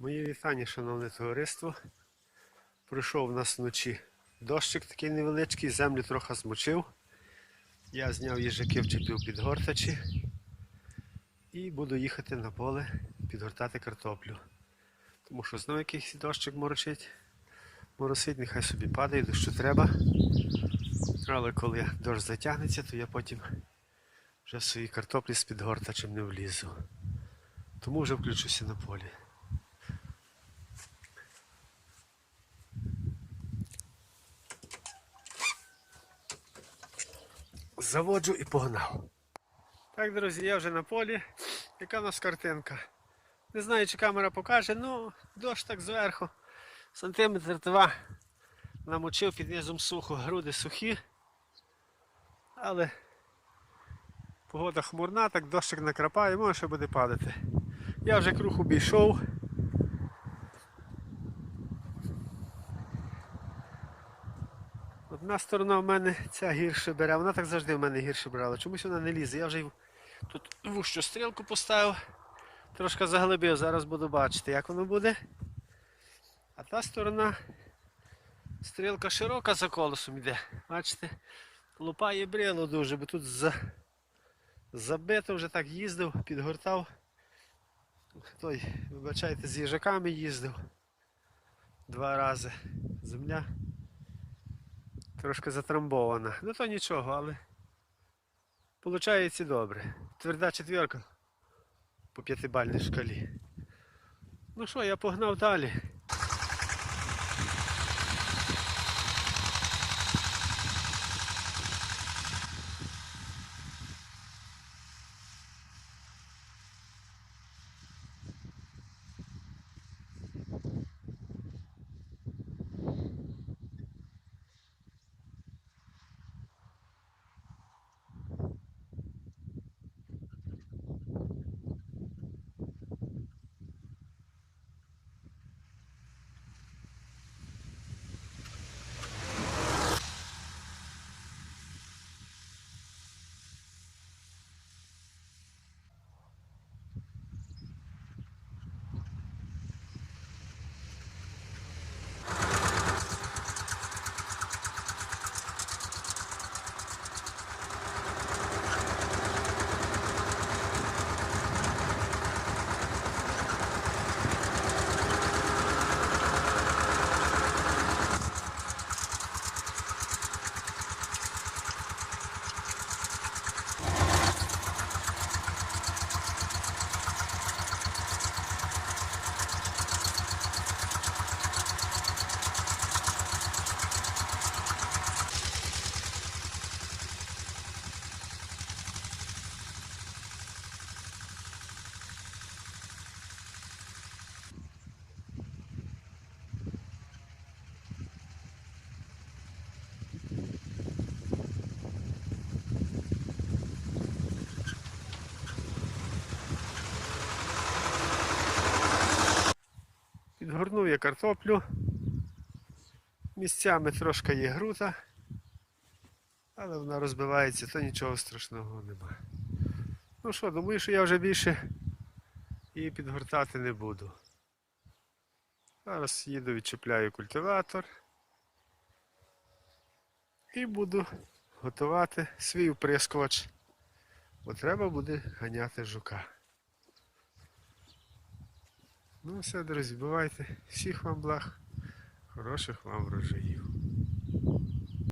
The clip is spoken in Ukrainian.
Моє вітання, шановне товариство. Пройшов у нас вночі дощик такий невеличкий, землю трохи змочив. Я зняв їжаки, вчепив під гортачі і буду їхати на поле підгортати картоплю. Тому що знову якийсь дощик морочить. Моросить, нехай собі падає, дощу треба. Але коли дощ затягнеться, то я потім вже в свої картоплі з під гортачем не влізу. Тому вже включуся на полі. Заводжу і погнав. Так, друзі, я вже на полі. Яка в нас картинка? Не знаю, чи камера покаже, ну дощ так зверху. Сантиметр два намочив під низом сухо, груди сухі. Але погода хмурна, так дощик накрапає, може буде падати. Я вже круг обійшов. Одна сторона в мене ця гірше бере, вона так завжди в мене гірше брала. Чомусь вона не лізе. Я вже тут вущу стрілку поставив, трошки заглибив, зараз буду бачити, як воно буде. А та сторона стрілка широка за колесом йде. Бачите, лупає брило дуже, бо тут за... забито вже так їздив, підгортав. Той, вибачайте, з їжаками їздив два рази. Земля трошки затрамбована. Ну то нічого, але Получається добре. Тверда четвірка по п'ятибальній шкалі. Ну що, я погнав далі. Підгорнув я картоплю. Місцями трошки є грута, але вона розбивається, то нічого страшного нема. Ну що, думаю, що я вже більше її підгортати не буду. Зараз їду, відчіпляю культиватор і буду готувати свій прискоч, бо треба буде ганяти жука. Ну все, друзі, бувайте. Всіх вам благ, хороших вам врожаїв.